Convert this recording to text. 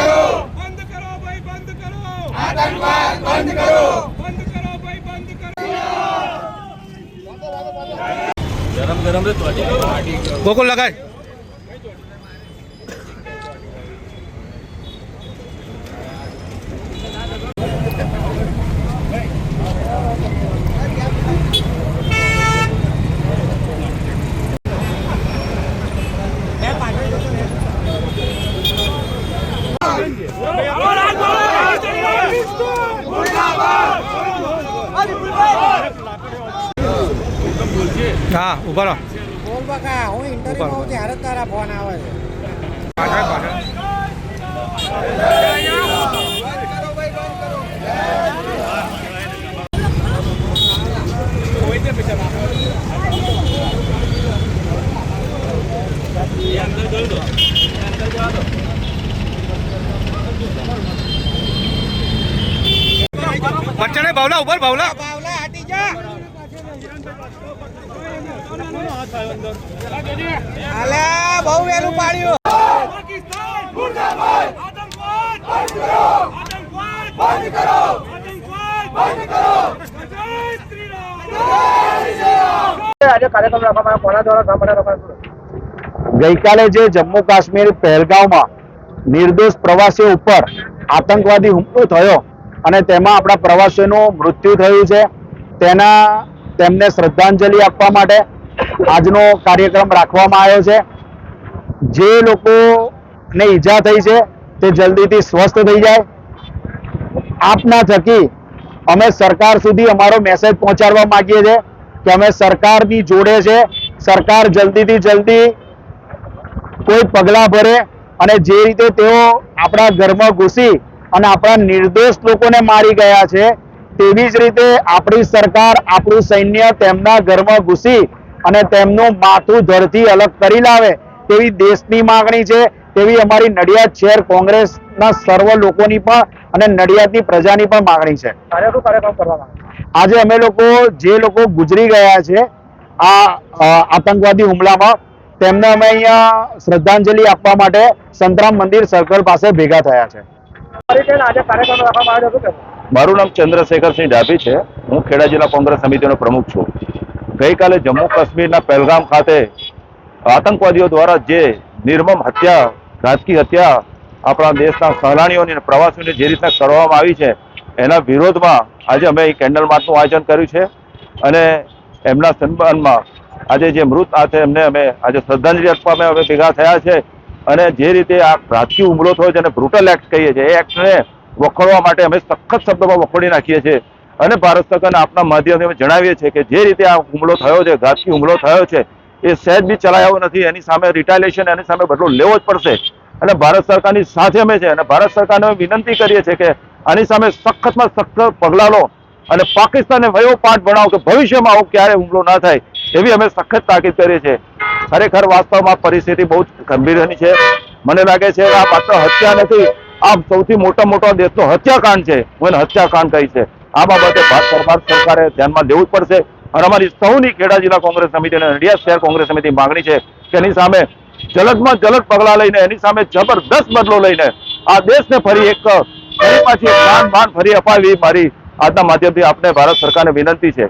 બંધ કરો ભાઈ બંધ કરો આતંકવાદ બંધ કરો બંધ કરો. ભાઈ બંધ કરો ગોકુલ લગાય. હા ઉભા રહો બોલ બકા હું ઇન્ટરવ્યુ હોઉં ત્યારે જ તારા ફોન આવે છે પાછળ પાછળ બચ્ચા ભાવલા ઉપર ભાવલા બાવલા હાટી જા અલે, બહુ વેલું પાડ્યું. ગઈકાલે જે જમ્મુ કાશ્મીર પહેલગાંવમાં નિર્દોષ પ્રવાસીઓ ઉપર આતંકવાદી હુમલો થયો અને તેમાં આપણા પ્રવાસીઓનું મૃત્યુ થયું છે, તેના તેમને શ્રદ્ધાંજલિ આપવા માટે આજનો કાર્યક્રમ રાખવામાં આવ્યો છે. જે લોકોને ઈજા થઈ છે, તે જલ્દીથી સ્વસ્થ થઈ જાય. આપના થકી અમે સરકાર સુધી અમારો મેસેજ પહોંચાડવા માંગીએ છીએ કે અમે સરકારની જોડે છે. સરકાર જલ્દીથી જલ્દી કોઈ પગલાં ભરે અને જે રીતે તેઓ આપણા ઘરમાં ઘૂસી અને આપણા નિર્દોષ લોકોને મારી ગયા છે તેવી જ રીતે આપણી સરકાર આપણું સૈન્ય તેમના ઘરમાં ઘૂસી અને તેમનું માથું ધરથી અલગ કરી લાવે તેવી દેશની માંગણી છે તેવી અમારી નડિયાદ શહેર કોંગ્રેસના સર્વ લોકોની પણ અને નડિયાદની પ્રજાની પણ માંગણી છે. આજે અમે લોકો જે લોકો ગુજરી ગયા છે આ આતંકવાદી હુમલામાં તેમને અમે અહીંયા શ્રદ્ધાંજલિ આપવા માટે સંતરામ મંદિર સર્કલ પાસે ભેગા થયા છે. મારું નામ ચંદ્રશેખરસિંહ ડાભી છે. હું ખેડા જિલ્લા કોંગ્રેસ સમિતિનો પ્રમુખ છું. ગઈકાલે જમ્મુ કાશ્મીરના પહેલગામ ખાતે આતંકવાદીઓ દ્વારા જે નિર્મમ હત્યા ઘાતકી હત્યા આપણા દેશના સહેલાણીઓની અને પ્રવાસીઓની જે રીતના કરવામાં આવી છે, એના વિરોધમાં આજે અમે એ કેન્ડલ માર્ચનું આયોજન કર્યું છે. અને એમના સન્માનમાં આજે જે મૃત આ છે, એમને અમે આજે શ્રદ્ધાંજલિ આપવા અમે ભેગા થયા છે. અને જે રીતે આ પ્રાચી હુમલો થયો છે અને બ્રુટલ એક્ટ કહીએ છીએ, એ એક્ટને વખોડવા માટે અમે સખત શબ્દોમાં વખોડી નાખીએ છીએ. અને ભારત સરકારને આપના માધ્યમથી અમે જણાવીએ છીએ કે જે રીતે આ હુમલો થયો છે, ઘાતકી હુમલો થયો છે, એ સહેજ બી ચલાયો નથી, એની સામે રિટાલિએશન એની સામે બદલો લેવો જ પડશે. અને ભારત સરકારની સાથે અમે છે, અને ભારત સરકારને અમે વિનંતી કરીએ છીએ કે આની સામે સખતમાં સખત પગલાં લો અને પાકિસ્તાનને વયો પાઠ ભણાવો કે ભવિષ્યમાં આવો ક્યારે હુમલો ના થાય, એવી અમે સખત તાકીદ કરીએ છીએ. ખરેખર વાસ્તવમાં પરિસ્થિતિ બહુ જ ગંભીરની છે. મને લાગે છે આ માત્ર હત્યા નથી આ સૌથી મોટા મોટો દેશનો હત્યાકાંડ છે. હું એને હત્યાકાંડ કહી છે. આ બાબતે ભારત સરકાર સરકારે ધ્યાનમાં લેવું જ પડશે. અને અમારી સૌની ખેડા જિલ્લા કોંગ્રેસ સમિતિ અને નડિયાદ શહેર કોંગ્રેસ સમિતિ માંગણી છે કે એની સામે જલદમાં જલદ પગલાં લઈને, એની સામે જબરદસ્ત બદલો લઈને આ દેશને ફરી એક, ફરી પાછી દાન ફરી અપાવી મારી આજના માધ્યમથી આપને ભારત સરકારને વિનંતી છે.